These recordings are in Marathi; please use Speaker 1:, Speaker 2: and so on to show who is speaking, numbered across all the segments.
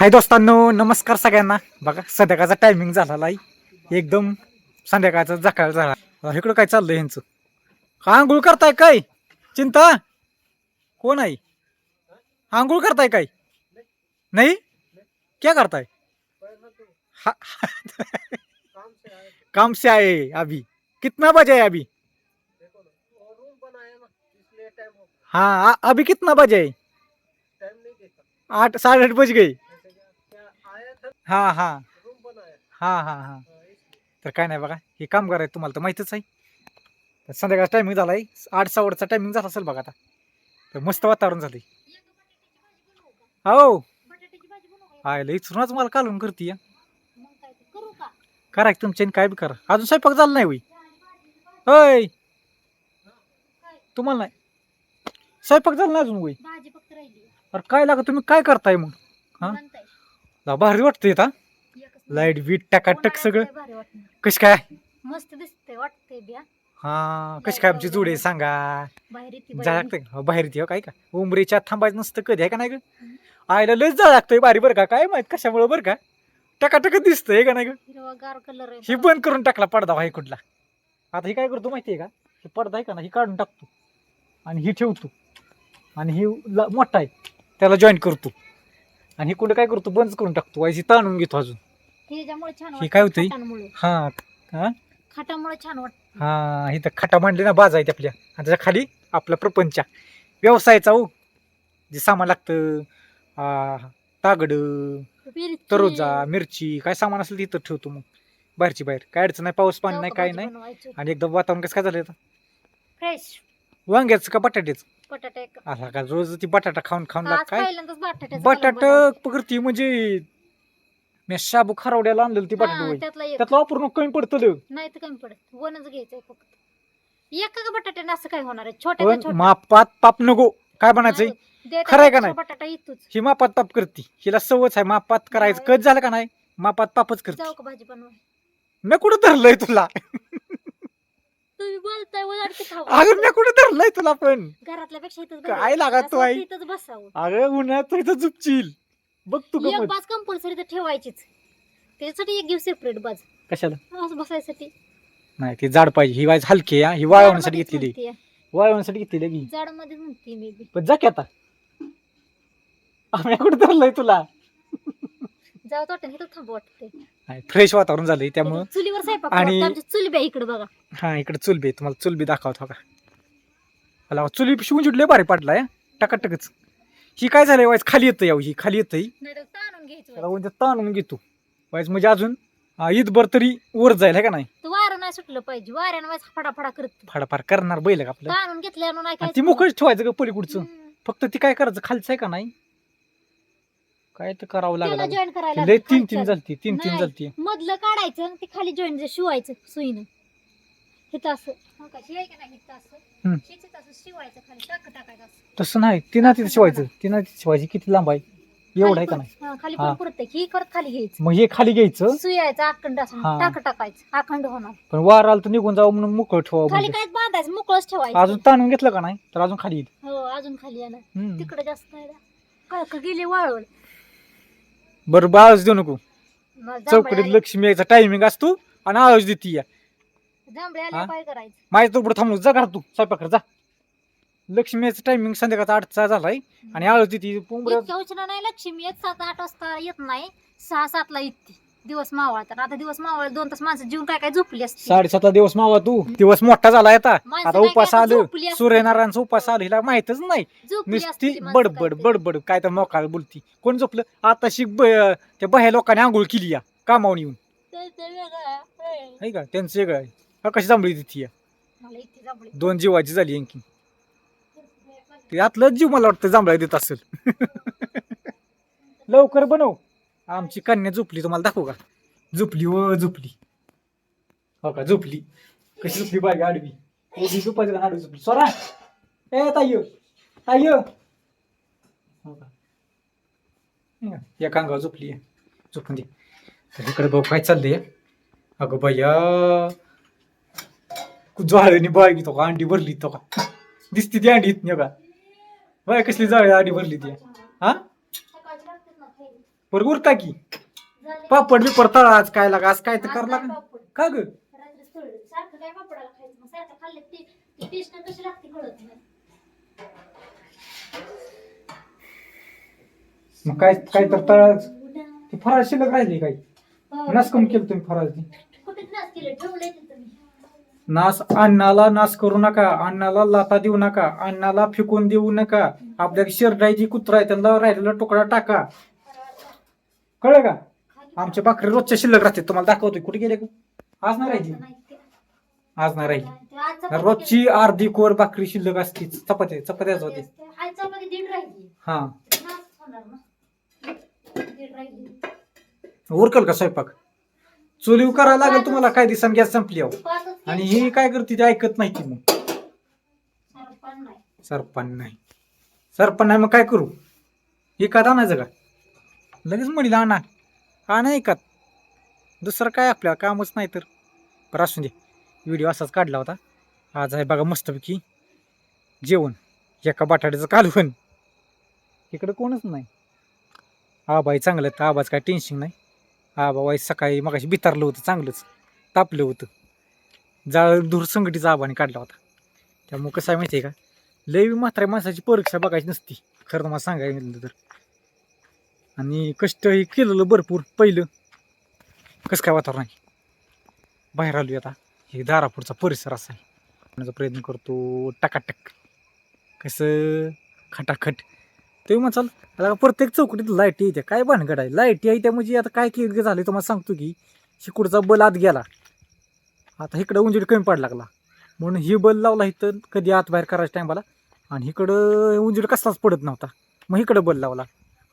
Speaker 1: हाय दोस्तांनो नमस्कार सगळ्यांना. बघा संध्याकाळचा टायमिंग झालेला आहे. एकदम संध्याकाळचा जकाळ झाला. इकडं काय चाललंय यांचं का आंघोळ करताय काय? चिंता? कोण आहे? आंघोळ करताय काय? नाही? क्या करताय? हा- काम से आए अभी. कितना बजे है अभी? हाँ अभी कितना बजे है आठ साढ़े आठ बज गई हाँ हाँ. हाँ हाँ हाँ. तर काय नाही बघा हे कामगार आहे तुम्हाला तर माहितीच आहे. तर संध्याकाळचा टायमिंग झाला आहे. आठ सव्वाचा टायमिंग झाला असेल बघा आता. तर मस्त वातावरण झालंय. हो. आयला इचरूनच मला कालून करते करा की तुमच्याने काय बी करा. अजून स्वयंपाक झाला नाही होई होय. तुम्हाला नाही. स्वयंपाक झाला नाही अजून होई अरे काय लागा तुम्ही काय करताय मग? हा? ला भारी वाटतंय आता
Speaker 2: एकच
Speaker 1: लाइट बीट टकाटक
Speaker 2: उन्हाळ्यात
Speaker 1: सगळं.
Speaker 2: लय भारी वाटणार.
Speaker 1: कशी काय?
Speaker 2: मस्त दिसतंय वाटतंय बिया
Speaker 1: हा. कशी काय आमची जुडे सांगा.
Speaker 2: बाहेर येते
Speaker 1: जा. लागतंय हो, बाहेर ती हो काय का? उमरीच्या थांबायचं नसतं कधी आहे का नाही ग? आयला लयच जा लागतंय बारी बरं का? काय माहीत कशामुळे बरं का? टकाटकच दिसतंय का नाही ग?
Speaker 2: हिरवागार कलर
Speaker 1: ही बंद करून टाकला पडदा हा कुठला. आता ही काय करतो माहितीये का? ही पडदा आहे का ना ही काढून टाकतो. आणि ही ठेवतो. आणि ही ल- मोठा आहे त्याला जॉईन करतो. आणि ही कुठं काय करतो? बंद करून टाकतो. वायची ताणून घेतो अजून.
Speaker 2: त्याच्यामुळे छान
Speaker 1: हे काय होतंय?
Speaker 2: खाटामुळे.
Speaker 1: हा हा?
Speaker 2: खाटामुळे छान वाटत.
Speaker 1: हा इथं खटा मांडली ना बाज आहेत आपल्या. आणि त्याच्याखाली आपला प्रपंच व्यवसायाचा हो. जे सामान लागतं तागडं तरोजा मिरची काय सामान असेल तिथं ठेवतो मग. बाहेरची बाहेर. काय अडचण नाही पाऊस पाणी नाही काय नाही. आणि एकदम वातावरण कसं काय झालं
Speaker 2: फ्रेश
Speaker 1: वांग्याचं का बटाट्याचं?
Speaker 2: बटाटे
Speaker 1: आला का रोज ती बटाटा खाऊन खाऊन लाग काय?
Speaker 2: पहिल्यांदाच
Speaker 1: बटाट
Speaker 2: बनवलं.
Speaker 1: पकडती म्हणजे मी शाबू खरावड्याला आणलेलं ती बटाटा
Speaker 2: त्यातला एक.
Speaker 1: त्यातलं वापरून कमी पडतं
Speaker 2: नाही तर कमी पडत. वनच घ्यायचंय फक्त. एका का बटाट्याने असं काय होणार आहे? छोट्या
Speaker 1: मापात पाप नको. काय बनायचंय खरं आहे का नाही?
Speaker 2: बटाटा येतोच
Speaker 1: ही मापात पाप करती. हिला सवच आहे मापात करायचं. कच झालं का नाही? मापात पापच करते.
Speaker 2: भाजी बनवाय
Speaker 1: मी कुठं धरलंय तुला?
Speaker 2: तुम्ही बोलताय खाऊ
Speaker 1: अगं मी कुठं धरलंय तुला पण?
Speaker 2: घरातल्या पेक्षा इथंच
Speaker 1: काय
Speaker 2: बरं.
Speaker 1: लागा
Speaker 2: असं
Speaker 1: तू आई?
Speaker 2: वाटतं इथंच बसावं.
Speaker 1: अगं उन्हात इथं झुपचील. बघ तू
Speaker 2: एक
Speaker 1: गमत
Speaker 2: बाज कंपल्सरी तर ठेवायचीच. त्याच्यासाठी एक घेऊ सेपरेट बाज.
Speaker 1: कशाला?
Speaker 2: असं बसायसाठी.
Speaker 1: नाही ती जाड पाहिजे. ही वाज हलकी आहे, हा. ही वाळवण्यासाठी
Speaker 2: जाडमध्येच
Speaker 1: घेतलेली.
Speaker 2: म्हणतेय.
Speaker 1: वाळवण्यासाठी घेतलेली आहे की
Speaker 2: जाडमध्ये म्हणते मी बी.
Speaker 1: पण जा की आता. आम्ही कुठं धरलंय तुला?
Speaker 2: जाऊ वाटत इथं थांबू वाटतंय.
Speaker 1: फ्रेश वातावरण झालंय त्यामुळं.
Speaker 2: चुलीवर स्वयंपाक
Speaker 1: आणि-
Speaker 2: आणि आमची चुली बी इकडे बघा.
Speaker 1: हा इकडे चुलबी तुम्हाला चुलबी दाखवतो का मला चुली शिवून जुडले भारी पाडलाय टकाटकच. ही काय झालंय वाईज खाली येतं यावं ही खाली येतं ही
Speaker 2: नाही तर ताणून घ्यायचं
Speaker 1: त्याला ताणून घेतो वाईज म्हणजे अजून हा, ईदभर तरी वर जाईल है का नाही?
Speaker 2: वारं नाही सुटलं पाहिजे वाऱ्यानं फडाफडा करत
Speaker 1: फाडाफाड करणार बैल का आपलं?
Speaker 2: ताणून घेतल्यानं नाही
Speaker 1: आणि
Speaker 2: काय
Speaker 1: ती मोकळीच ठेवायचं का पलीकडचं.
Speaker 2: हम्म.
Speaker 1: फक्त ती काय करायचं खालचं आहे का नाही? काय तर करावं
Speaker 2: त्याला
Speaker 1: लागलं
Speaker 2: जॉईन करायला
Speaker 1: लय तीन तीन
Speaker 2: खालच्या-
Speaker 1: झालती तीन तीन
Speaker 2: नाही.
Speaker 1: झालती.
Speaker 2: मधलं काढायचं आणि ते खाली जॉईन शिवायचं सुईनं. असं. हो का, शिवाय का नाही? असं.
Speaker 1: हम्म.
Speaker 2: असं शिवायचं खाली टाक टाकायचं असं.
Speaker 1: तसं नाही ती ना तिथे शिवायचं. ती शिवायची किती लांब आहे? एवढं आहे का
Speaker 2: खाली
Speaker 1: नाही?
Speaker 2: परत- हा, खाली
Speaker 1: हा.
Speaker 2: पण परत. ही करत खाली घ्यायचं.
Speaker 1: मग हे खाली घ्यायचं?
Speaker 2: सुयायचं अखंड असं
Speaker 1: हा.
Speaker 2: टाक टाकायचं. अखंड होणार.
Speaker 1: पण वार आलं तर निघून जावं म्हणून मोकळं ठेवावं
Speaker 2: खाली
Speaker 1: म्हणजे.
Speaker 2: काय बांधायचं मोकळच ठेवायचं.
Speaker 1: अजून ताणून घेतलं का नाही? तर अजून खाली येईल.
Speaker 2: हो अजून खाली येणार.
Speaker 1: हम्म.
Speaker 2: तिकडे जास्त. काय गेले वाळवण
Speaker 1: बरं आवाज देऊ नको. चौकडीत लक्ष्मी यायचा टायमिंग असतो आणि आवाज देते या. हा?
Speaker 2: काय करायचं.
Speaker 1: माझ्या तो पुढे थांबलो जा घरात तू जा. लक्ष्मी टायमिंग संध्याकाळचा आठचा झालाय आणि आवाज देते पुंबऱ्या
Speaker 2: इतक्या उशिरा नाही लक्ष्मी येत सात आठ वाजता येत नाही सहा सातला येते. दिवस मावळ तर आता दिवस मावळ दोन तास माणसं जीवन काय काय झोपली असते
Speaker 1: साडेसातला दिवस मावा तू. दिवस मोठा झाला आता.
Speaker 2: माणसं
Speaker 1: आता
Speaker 2: काय
Speaker 1: उपास
Speaker 2: काय
Speaker 1: आलं.
Speaker 2: झोपली.
Speaker 1: सूर्यनारायणचा उपास आलं हिला माहितच नाही.
Speaker 2: झोपली
Speaker 1: नुसती
Speaker 2: असते माणसं
Speaker 1: बडबड
Speaker 2: काहीतरी.
Speaker 1: बडबड काय तर मोकाळ बोलती. कोण झोपलं? आता शिक त्या बाह्या लोकांनी आंघोळ केली या कामावून येऊन.
Speaker 2: त्यांचं वेगळं आहे.
Speaker 1: नाही का? त्यांचं वेगळं आहे. हा कशी जांभळी तिथे
Speaker 2: मला जांभळी.
Speaker 1: दोन जीवाची झाली आणखी. ते आतलं जीव मला वाटतं जांभळा देत असेल. लवकर बनव. आमची कन्या झोपली तुम्हाला दाखवू का? झोपली व झोपली. हो का झोपली. कशी झोपली पाहिजे आडवी उभी झोपायची का आडवी झोपली? सोरा! ए ताई ताई! हो का? या झोपली झोपून दे. तर इकडे भाऊ काय चाललंय. अगं भैया जाळ्याने बाय तो का? अंडी भरली तो का? दिसती ती अंडी इथं का? बाय कसली जाळी अंडी भरली ती? हा?
Speaker 2: बरं लागतात
Speaker 1: उरता की. पापड बी पडता आज काय लागा आज काय तर कर लागा का ग?
Speaker 2: सारखं काय पापडाला खायचं मग सारखं खाल्लं ती टेस्ट कशी लागते कळत नाही
Speaker 1: मग काय काय तर तळाच ती फराळ शिल्लक राहिली
Speaker 2: काही
Speaker 1: नास कम केलं तुम्ही फराळ
Speaker 2: कुठे नाच केलं ठेवलंय
Speaker 1: नास अन्नाला नास करू नका अन्नाला लाता देऊ नका अन्नाला फेकून देऊ नका. आपल्या शर्ट जी कुत्रा आहे त्यांना राहिलेला तुकडा टाका. कळलं का? आमच्या भाकरी रोजच्या शिल्लक राहते तुम्हाला दाखवतोय. कुठे गेले का? आज नाही राहिली. आज नाही राहिली. रोजची अर्धी कोर भाकरी शिल्लक असती चपात्या चपात्याच होते हा.
Speaker 2: ना
Speaker 1: उरकल का स्वयंपाक? चुलीव करायला लागेल तुम्हाला काय दिवसांनी गॅस संपली आणि. ही काय करते ते ऐकत नाही ती मग.
Speaker 2: सरपण नाही.
Speaker 1: सरपण नाही. मग काय करू? आणायचं का? लगेच म्हणील आणा. आणा एकात दुसरं काय? आपल्याला कामच नाही तर. बरं असू दे. व्हिडिओ असाच काढला होता. आज आहे बघा मस्तपैकी जेवण. एका बटाट्याचं कालवण. इकडं कोणच नाही. आबाई चांगलं तर आबाच काय टेन्शन नाही. आबा वाईस सकाळी मगाशी बितारलं होतं चांगलंच. तापलं होतं. जाळ धूर संघटीचा आबाने काढला होता. त्यामुळं कसं आहे माहिती आहे का? लय मात्र माणसाची परीक्षा बघायची नसती. खरं तुम्हाला सांगायला गेलं तर. आणि कष्ट हे केलेलं भरपूर पहिलं. कसं काय वातावरण आहे? बाहेर आलो आता. हे दारापूरचा परिसर असा आहे करण्याचा प्रयत्न करतो. टकाटक. कसं? खटाखट. ते म्हणचाल आता प्रत्येक चौकटीत लाइट येते काय भानगड आहे? लाइट आहे त्या म्हणजे आता काय केलं झालं तुम्हाला सांगतो की शिकुडचा बल आत गेला. आता इकडं उंजीड कमी पडायला लागला. म्हणून ही बल लावला इथं. कधी आत बाहेर करायच्या टायमाला आणि इकडं उंजीड कसलाच पडत नव्हता. मग इकडं बल लावला.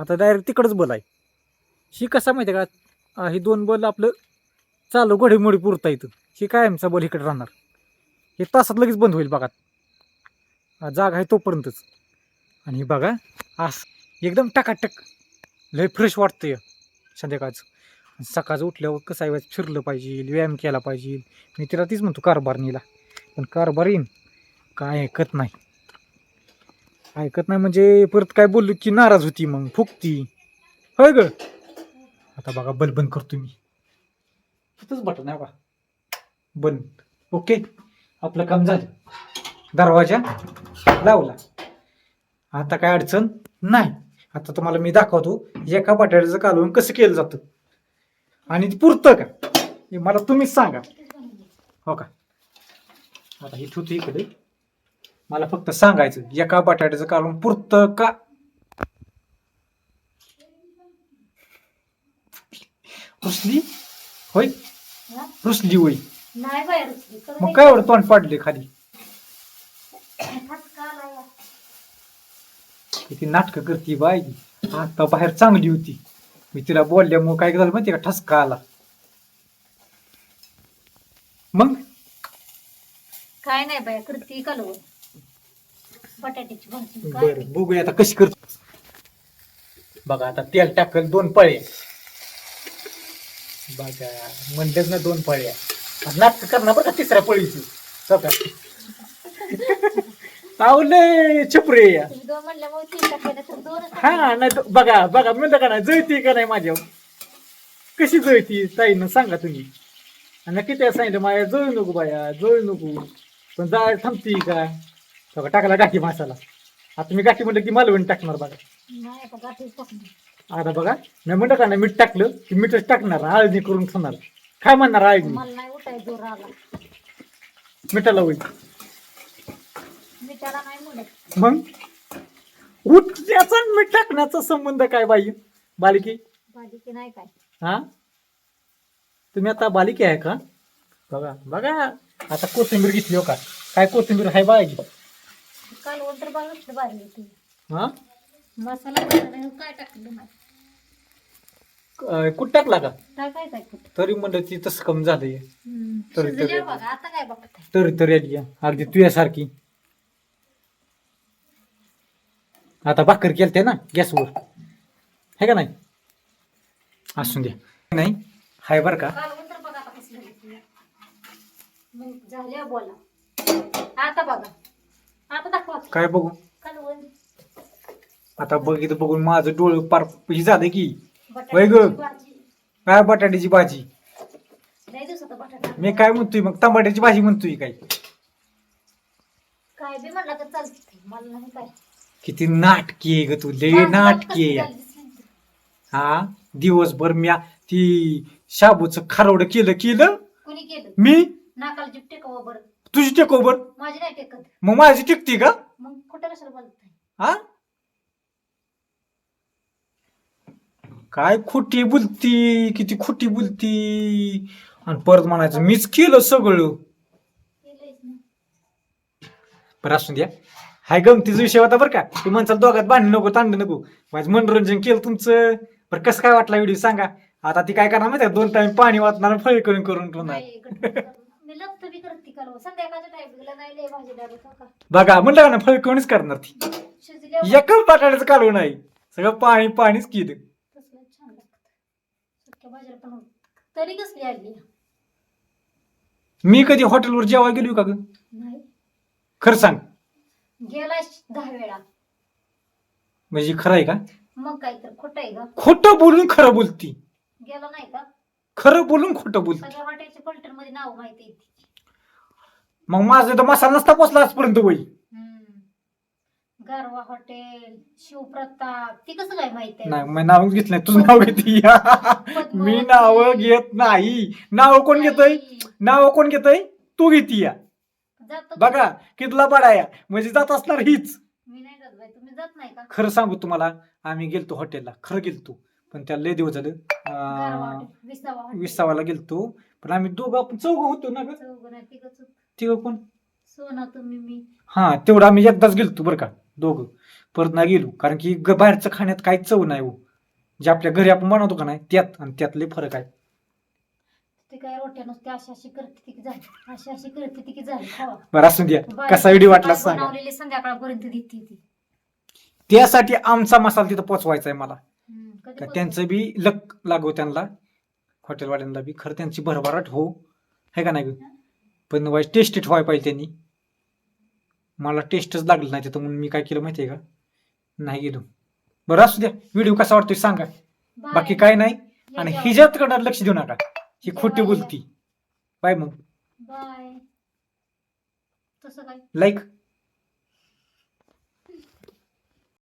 Speaker 1: आता डायरेक्ट तिकडंच बल आहे. ही कसा माहिती आहे का? हे दोन बल आपलं चालू घडीमोडी पुरता इथं. ही कायमचा बल इकडे राहणार. हे तासात लगेच बंद होईल बघा. जागा आहे तोपर्यंतच. आणि हे बघा आस एकदम टकाटक. लय फ्रेश वाटतं संध्याकाळचं. सकाळचं उठल्यावर कसं आहे फिरलं पाहिजे व्यायाम केला पाहिजे. मी तिला तीच म्हणतो कारभार नेला. पण कारभार येईन. काय ऐकत नाही. ऐकत नाही म्हणजे परत काय बोललो की नाराज होती मग फुकती. होय ग? आता बघा बल बंद करतो मी. तिथंच बटन आहे बघा. बंद. ओके? आपलं काम झालं. दरवाजा लावला. आता काय अडचण नाही. आता तुम्हाला मी दाखवतो एका बटाट्याचं कालवून कसं केलं जातं. आणि ते पुरतं का? हे मला तुम्हीच सांगा. हो का? आता हे ठेवतो इकडे. मला फक्त सांगायचं एका बटाट्याचं काढून पुरतं का? रुसली? होय? रुसली होय. मग. काय एवढं तोंड पाडले खाली. किती नाटकं करते बाई. आता बाहेर चांगली होती. मी तिला बोलल्यामुळे काय झालं माहिती का? ठसका आला. मग?
Speaker 2: काय नाही बाया करते कालवण. बटाट्याची भाजी.
Speaker 1: बर बघूया आता कशी करतो. बघा आता तेल टाकल दोन पळे बघा म्हणतेच ना दोन पळ्या नाटक करणार बरं का तिसऱ्या पळीची बघा. आवले छपरे या.
Speaker 2: तुम्ही दोन म्हणल्यामुळे तीन टाकले नाही तर दोनच
Speaker 1: हा. नाही तो- बघा बघा म्हणलं का नाही जळती का नाही माझ्या कशी जळती? ताईनं सांगा तुम्ही. आणि किती वेळा सांगितलं माझ्या जळू नको बाया जळू नको. पण जाळ थांबती का? बघा टाकला गाठी मासाला आता मी गाठी म्हणलं की मालवणी टाकणार बघा.
Speaker 2: नाही आता
Speaker 1: बघा मी म्हणलं का नाही मीठ टाकलं की मीठच टाकणार आळणी करून खाणार. काय म्हणणार आळणी?
Speaker 2: मला नाही उठाय जोर आला.
Speaker 1: मिठाला होईल.
Speaker 2: मी त्याला नाही म्हणत
Speaker 1: मग? उठण्याचा आणि मीठ टाकण्याचा संबंध काय बाई? बालिकी?
Speaker 2: भाजी की नाही काय.
Speaker 1: हा? तुम्ही आता बालिके आहे का? बघा बघा. आता कोथिंबीर घेतली हो का? काय कोथिंबीर आहे बाळगी हा?
Speaker 2: मसाला काय टाकलं नाही
Speaker 1: कुठं टाकला का?
Speaker 2: टाकायचं आहे कुठं?
Speaker 1: तरी म्हणलं ती तसं कमी झालंय.
Speaker 2: हम्म.
Speaker 1: तरी-
Speaker 2: शिजल्या
Speaker 1: तरी-
Speaker 2: बघा आता काय बघत आहे
Speaker 1: तरी तरी आली आहे. अगदी तुझ्यासारखी. आता भाकर केलते ना गॅसवर. है का नाही? असून द्या. नाही? हाय बरं का?
Speaker 2: कालवण तर बघा आता कसलं होतं. मग झाल्या बोला. आता बघा. आता दाखवा.
Speaker 1: काय बघू?
Speaker 2: कालवण
Speaker 1: आता बघितलं बघून माझं डोळं पार हे झालं की. वय ग.
Speaker 2: बटाट्याची भाजी.
Speaker 1: काय बटाट्याची भाजी?
Speaker 2: लय दिवसात बटाटा.
Speaker 1: मी काय म्हणतोय? मग टमाट्याची भाजी म्हणतोय काय?
Speaker 2: काय बी म्हणलं तर चालते मला नाही काय.
Speaker 1: किती नाटकी आहे ग तू. लय नाटकी आहे. हा? दिवसभर म्या ती शाबूचं खारवड केलं केलं.
Speaker 2: कोणी केलं?
Speaker 1: मी?
Speaker 2: नाकाला जीप टेकावं बरं.
Speaker 1: तुझी
Speaker 2: माझी नाही टेकत.
Speaker 1: मग माझी टिकती का?
Speaker 2: मग कुठं कशाला बोलताय
Speaker 1: हा? काय खोटी बोलती किती खोटी बोलती. आणि परत म्हणायचं मीच केलं सगळं.
Speaker 2: केलंयच ना.
Speaker 1: बरं असून द्या. हाय गमतीचा विषय होता बरं का? तू म्हणसाल दोघात भांडण नको तांड नको. माझं मनोरंजन केलं तुमचं. बरं कसं काय वाटला व्हिडिओ सांगा. आता ती काय करणार माहिती दोन टाइम पाणी वाचणार फळ करून करून ठेवणार.
Speaker 2: मी लपत बी करते का लो. संध्याकाळच्या टायमिंगला नाही लय भाजी लागत हो का?
Speaker 1: बघा म्हणलं का ना फळ करूनच करणार ती?
Speaker 2: शिजल्या
Speaker 1: एकच बटाट्याचं कालवं नाही. सगळं पाणी पाणीच केलं
Speaker 2: तसलं छान लागत. सुक्या भाज्या पण होत. तरी कसली आली
Speaker 1: मी कधी हॉटेलवर जेवायला गेलो का ग?
Speaker 2: नाही.
Speaker 1: खरं सांग.
Speaker 2: गेलाय दहा वेळा.
Speaker 1: म्हणजे खरं आहे का?
Speaker 2: मग काय तर खोटं आहे ग.
Speaker 1: खोटं बोलून खरं बोलती.
Speaker 2: गेला नाही का?
Speaker 1: खरं बोलून खोटं बोलती.
Speaker 2: सगळ्या हॉटेलच्या पलटणमध्ये नाव माहिती आहे ती.
Speaker 1: मग माझं तर मसाला नसता पोचला आजपर्यंत वय
Speaker 2: हम्म. गारवा हॉटेल शिवप्रताप ती कसं काय माहीत आहे?
Speaker 1: नाही मी नाव घेत नाही. तुझं नाव घेते. मी नाव घेत नाही. नाव कोण घेतय. नाव कोण घेतय? तू घेती या.
Speaker 2: जातो
Speaker 1: बघा कितला पाडाया म्हणजे जात असणार हीच.
Speaker 2: मी नाही जात बाई. तुम्ही जात नाही का?
Speaker 1: खरं सांगू तुम्हाला आम्ही गेलतो हॉटेलला. खरं गेलतो. पण त्याला लय दिवस झालं. अं. विसावाला गेलतो. पण आम्ही दोघं आपण चौघ होतो ना ग. तिघं कोण?
Speaker 2: सोना तुम्ही मी.
Speaker 1: हा तेवढं आम्ही एकदाच गेलतो बरं का दोघं. परत नाही गेलो कारण की ग- बाहेरचं खाण्यात काहीच चव नाही हो. जे आपल्या घरी आपण बनवतो का नाही त्यात आणि त्यात लय फरक आहे.
Speaker 2: ते काय रोट्या नुसते अशी अशी करते ती की झाली अशी अशी करते ती की झाली खावा.
Speaker 1: बरं असू द्या. कसा व्हिडिओ वाटला
Speaker 2: सकाळी
Speaker 1: सांगा.
Speaker 2: बनवलेली संध्याकाळपर्यंत देते ती.
Speaker 1: त्यासाठी आमचा मसाला तिथं पोचवायचा आहे मला. का? त्यांचं बी लक लागो त्यांना. हॉटेलवाल्यांना बी. खरं त्यांची भरभराट हो. है का नाही? पण वाईस टेस्टी ठेवायला पाहिजे त्यांनी. मला टेस्टच लागलं नाही तिथं म्हणून मी काय केलं माहितीये का? नाही गेलो. बरं असू द्या. व्हिडिओ कसा वाटतोय सांगा. बाकी काय नाही. आणि. हिच्याकडे लक्ष देऊ नका. ही खोटी. बोलती. बाय मग.
Speaker 2: बाय. तसं काय?
Speaker 1: लाईक